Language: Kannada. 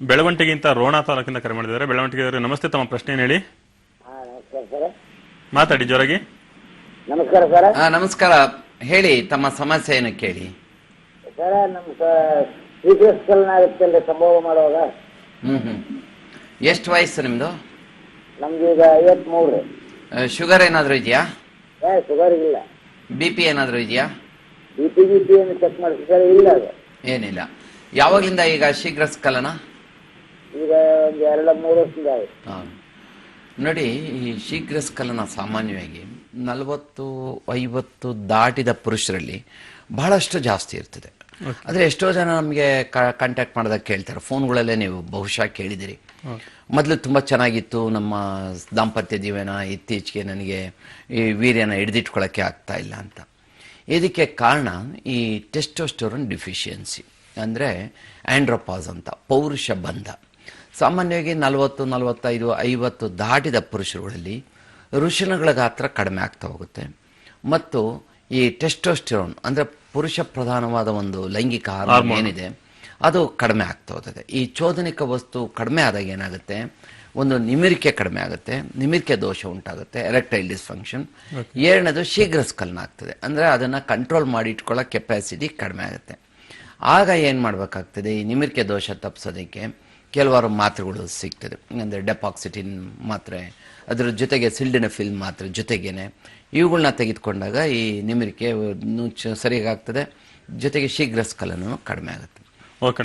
ಬೆಳವಂಟಿಗಿಂತ ರೋಣ ತಾಲೂಕಿಂದ ಕರೆ ಮಾಡಿದ್ದಾರೆ. ಬೆಳವಂಟಿಗೆ ಅವರೇ ನಮಸ್ತೆ ತಮ್ಮ ಪ್ರಶ್ನೆ ಏನ್ ಹೇಳಿ. ಹಾ ನಮಸ್ಕಾರ ಸರ್. ಮಾತಾಡಿ ಜೋರಾಗಿ. ನಮಸ್ಕಾರ ಸರ್. ಆ, ನಮಸ್ಕಾರ. ಹೇಳಿ ತಮ್ಮ ಸಮಸ್ಯೆ ಏನು ಕೇಳಿ. ಸರ್ ನಮ್ಮ ಸ್ವೀಕರಿಸ್ಕಲ್ನ ಸಂಭೋಗ ಮಾಡುವಾಗ ಹ್ಮ್ ಹ್ಮ್. ಎಷ್ಟು ವಯಸ್ಸು ನಿಮ್ದು? ನಮ್ದು ಈಗ ಐವತ್ಮೂರು. ಆ, ಶುಗರ್ ಏನಾದರೂ ಇದೆಯಾ? ಏ ಶುಗರ್ ಇಲ್ಲ. ಬಿ ಪಿ ಏನಾದರೂ ಇದೆಯಾ? ಬಿ ಪಿ ಬಿ ಪಿ ಏನು ಚೆಕ್ ಮಾಡಿಸಿದ್ರೆ ಸರ್ ಇಲ್ಲ ಅದು. ಏನಿಲ್ಲ. ಯಾವಾಗಿಂದ ಈಗ ಶೀಘ್ರ ಸ್ಖಲನ ಒಂದು ಎರಡು ಮೂರು ವರ್ಷದಿಂದ ನೋಡಿ ಈ ಶೀಘ್ರ ಸ್ಖಲನ ಸಾಮಾನ್ಯವಾಗಿ ನಲವತ್ತು ಐವತ್ತು ದಾಟಿದ ಪುರುಷರಲ್ಲಿ ಬಹಳಷ್ಟು ಜಾಸ್ತಿ ಇರ್ತದೆ. ಆದರೆ ಎಷ್ಟೋ ಜನ ನಮಗೆ ಕಾಂಟ್ಯಾಕ್ಟ್ ಮಾಡಿದಾಗ ಕೇಳ್ತಾರೆ. ಫೋನ್ಗಳಲ್ಲೇ ನೀವು ಬಹುಶಃ ಕೇಳಿದಿರಿ. ಮೊದಲು ತುಂಬ ಚೆನ್ನಾಗಿತ್ತು. ನಮ್ಮ ದಾಂಪತ್ಯ ಜೀವನ ಇತ್ತೀಚೆಗೆ ನನಗೆ ಈ ವೀರ್ಯನ ಹಿಡಿದಿಟ್ಕೊಳ್ಳೋಕ್ಕೆ ಆಗ್ತಾ ಇಲ್ಲ ಅಂತ. ಇದಕ್ಕೆ ಕಾರಣ ಈ ಟೆಸ್ಟೋಸ್ಟೋರನ್ ಡಿಫಿಷಿಯನ್ಸಿ ಅಂದರೆ ಆಂಡ್ರೋಪಾಸ್ ಅಂತ ಪೌರುಷ ಬಂಧ. ಸಾಮಾನ್ಯವಾಗಿ ನಲವತ್ತು ನಲವತ್ತೈದು ಐವತ್ತು ದಾಟಿದ ಪುರುಷರುಗಳಲ್ಲಿ ಋಷಿಣಗಳ ಗಾತ್ರ ಕಡಿಮೆ ಆಗ್ತಾ ಹೋಗುತ್ತೆ. ಮತ್ತು ಈ ಟೆಸ್ಟೋಸ್ಟಿರೋನ್ ಅಂದರೆ ಪುರುಷ ಪ್ರಧಾನವಾದ ಒಂದು ಲೈಂಗಿಕ ಹಾರ್ಮೋನ್ ಏನಿದೆ ಅದು ಕಡಿಮೆ ಆಗ್ತಾ ಹೋಗ್ತದೆ ಈ ಚೋದನಿಕ ವಸ್ತು ಕಡಿಮೆ ಆದಾಗ ಏನಾಗುತ್ತೆ? ಒಂದು ನಿಮಿರಿಕೆ ಕಡಿಮೆ ಆಗುತ್ತೆ ನಿಮಿರಿಕೆ ದೋಷ ಉಂಟಾಗುತ್ತೆ ಎರೆಕ್ಟೈಲ್ ಡಿಸ್ಫಂಕ್ಷನ್ ಎರಡನೇದು ಶೀಘ್ರ ಸ್ಕಲ್ನ ಆಗ್ತದೆ ಅಂದರೆ ಅದನ್ನು ಕಂಟ್ರೋಲ್ ಮಾಡಿ ಇಟ್ಕೊಳ್ಳೋ ಕೆಪಾಸಿಟಿ ಕಡಿಮೆ ಆಗುತ್ತೆ. ಆಗ ಏನು ಮಾಡಬೇಕಾಗ್ತದೆ? ಈ ನಿಮಿರಿಕೆ ದೋಷ ತಪ್ಪಿಸೋದಕ್ಕೆ ಕೆಲವಾರು ಮಾತ್ರೆಗಳು ಸಿಗ್ತದೆ. ಅಂದರೆ ಡೆಪಾಕ್ಸಿಟಿನ್ ಮಾತ್ರೆ, ಅದರ ಜೊತೆಗೆ ಸಿಲ್ಡಿನಫಿಲ್ ಮಾತ್ರೆ ಜೊತೆಗೇನೆ. ಇವುಗಳನ್ನ ತೆಗೆದುಕೊಂಡಾಗ ಈ ನಿಮಿರಿಕೆ ಸರಿಯಾಗಿ ಸರಿಯಾಗ್ತದೆ ಜೊತೆಗೆ ಶೀಘ್ರ ಸ್ಖಲನೂ ಕಡಿಮೆ ಆಗುತ್ತೆ. ಓಕೆ